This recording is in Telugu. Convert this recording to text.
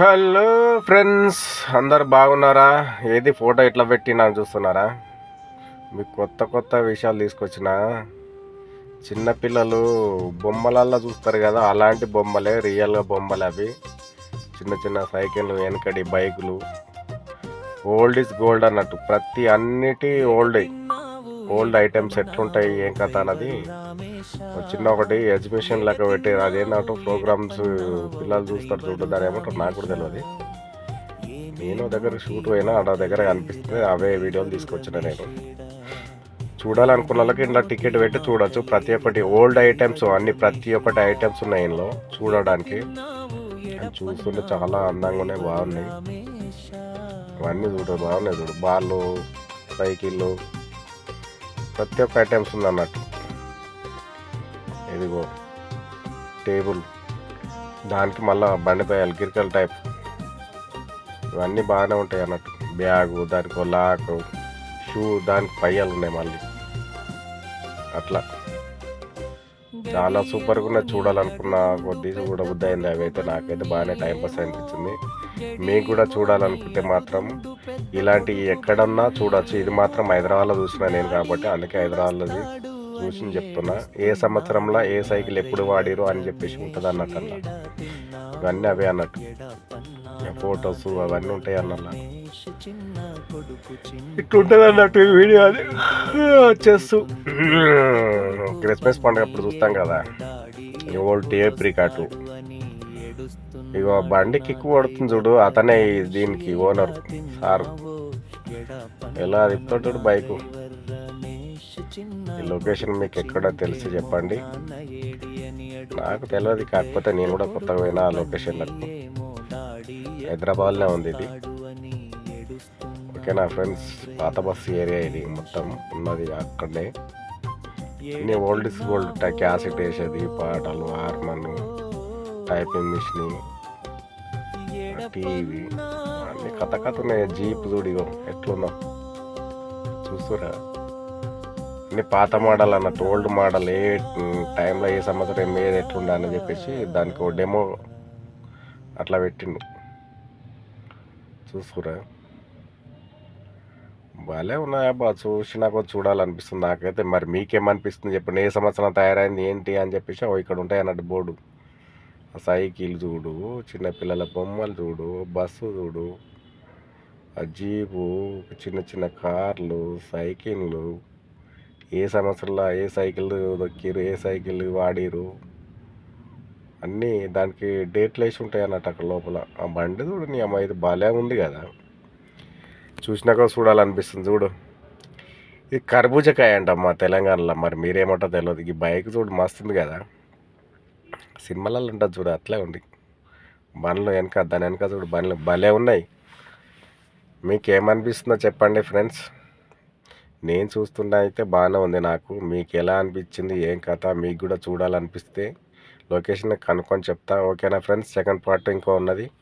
హలో ఫ్రెండ్స్ అందరు బాగున్నారా? ఏది ఫోటో ఇట్లా పెట్టినా చూస్తున్నారా? మీకు కొత్త కొత్త విషయాలు తీసుకొచ్చిన. చిన్నపిల్లలు బొమ్మలల్లో చూస్తారు కదా అలాంటి బొమ్మలే రియల్గా బొమ్మలు అవి. చిన్న చిన్న సైకిళ్ళు వెనకడి బైకులు. ఓల్డ్ ఇస్ గోల్డ్ అన్నట్టు ప్రతి అన్నిటి ఓల్డ్ ఓల్డ్ ఐటమ్స్ ఎట్లుంటాయి ఏం కథ అన్నది. చిన్న ఒకటి ఎగ్జిబిషన్ లెక్క పెట్టారు అదేంటంటే ప్రోగ్రామ్స్ పిల్లలు చూస్తారు చూడడం దాని ఏమంటారు నాకు కూడా తెలియదు నేను దగ్గర షూట్ అయినా ఆడ దగ్గర కనిపిస్తుంది అవే వీడియోలు తీసుకొచ్చిన నేను. చూడాలనుకున్న వాళ్ళకి ఇంట్లో టికెట్ పెట్టి చూడొచ్చు. ప్రతి ఒక్కటి ఓల్డ్ ఐటమ్స్ అన్ని ప్రతి ఒక్కటి ఐటమ్స్ ఉన్నాయి ఇందులో చూడడానికి. చూస్తుంటే చాలా అందంగా ఉన్నాయి బాగున్నాయి. ఇవన్నీ చూడ బాగున్నాయి చూడు. బాళ్ళు సైకిళ్ళు ప్రతి ఒక్క ఐటమ్స్ ఉంది అన్నట్టు ఇదిగో టేబుల్. దానికి మళ్ళా బండిపోయాలి గిరికల్ టైప్. ఇవన్నీ బాగానే ఉంటాయి అన్నట్టు. బ్యాగు దానికి లాక్ షూ దానికి పయ్యాలు ఉన్నాయి మళ్ళీ. అట్లా. చాలా సూపర్గా ఉన్నాయి చూడాలనుకున్న కొద్ది కూడా బుద్ధి అయింది అవి అయితే. నాకైతే బాగానే టైం పాస్ అనిపించింది. మీకు కూడా చూడాలనుకుంటే మాత్రం ఇలాంటి ఎక్కడన్నా చూడొచ్చు. ఇది మాత్రం హైదరాబాద్లో చూసిన నేను కాబట్టి అందుకే హైదరాబాద్లోది చూసి చెప్తున్నా. ఏ సంవత్సరంలో ఏ సైకిల్ ఎప్పుడు వాడిరు అని చెప్పేసి ఉంటుంది అన్నట్టు అన్న. ఇవన్నీ అవే అన్నట్టు. ఫొటోస్ అవన్నీ ఉంటాయి అన్న ఇట్లుంటుంది అన్నట్టు ఈ వీడియో అది. వచ్చేస్తూ క్రిస్మస్ పండుగ అప్పుడు చూస్తాం కదా. ఓల్డ్ టేప్ రికార్డు ఇగో బండి కిక్కు కొడుతుంది చూడు. అతనే దీనికి ఓనర్. సార్. ఎలా తిప్పుతాడు బైకు. ఈ లొకేషన్ మీకు ఎక్కడో తెలిసి చెప్పండి. నాకు తెలియదు కాకపోతే నేను కూడా కొత్తగా పోయినా ఆ లొకేషన్లకు హైదరాబాద్లో ఉంది ఇది. ఓకేనా ఫ్రెండ్స్ పాత బస్సు ఏరియా ఇది మొత్తం ఉన్నది అక్కడే. అన్ని ఓల్డ్ ఇస్ గోల్డ్ క్యాసెట్ వేసేది పాటలు హార్మోన్ టైపింగ్ మిషన్ టీవీ అన్ని కథ కథ ఉన్నాయి. జీప్ చూడిగో ఎట్లుందో. చూస్తురా? అన్ని పాత మోడల్ అన్నట్టు ఓల్డ్ మోడల్ ఏ టైంలో ఏ సంవత్సరం ఏది ఎట్లుండా అని చెప్పేసి దానికి ఒక డెమో అట్లా పెట్టిండు. చూసుకురా. భలే ఉన్నాయా బా చూసి నాకు చూడాలనిపిస్తుంది నాకైతే. మరి మీకేమనిపిస్తుంది చెప్పండి ఏ సంవత్సరం తయారైంది ఏంటి అని చెప్పేసి అవి ఇక్కడ ఉంటాయి అన్నట్టు బోర్డు. ఆ సైకిల్ చూడు చిన్నపిల్లల బొమ్మలు చూడు బస్సు చూడు ఆ జీపు చిన్న చిన్న కార్లు సైకిళ్ళు ఏ సంవత్సరంలో ఏ సైకిల్ దొక్కిరు ఏ సైకిల్ వాడిరు అన్నీ దానికి డేట్లు వేసి ఉంటాయి అన్నట్టు అక్కడ లోపల. ఆ బండి చూడు నీ అమ్మాయి ఇది భలే ఉంది కదా. చూసినాక చూడాలనిపిస్తుంది చూడు. ఇది కర్బూజకాయ అంటమ్మా తెలంగాణలో. మరి మీరేమంటో తెలియదు ఈ బైక్ చూడు మస్తుంది కదా. సినిమాలలో ఉంటుంది చూడు అట్లే ఉంది. బండ్లు వెనక దాని వెనక చూడు బండ్లు భలే ఉన్నాయి. మీకు ఏమనిపిస్తుందో చెప్పండి ఫ్రెండ్స్. నేను చూస్తున్నా అయితే బాగానే ఉంది నాకు. మీకు ఎలా అనిపించింది? ఏం కథ? మీకు కూడా చూడాలనిపిస్తే లొకేషన్ కనుక్కొని చెప్తా. ఓకేనా ఫ్రెండ్స్? సెకండ్ పార్ట్ ఇంకో ఉన్నది.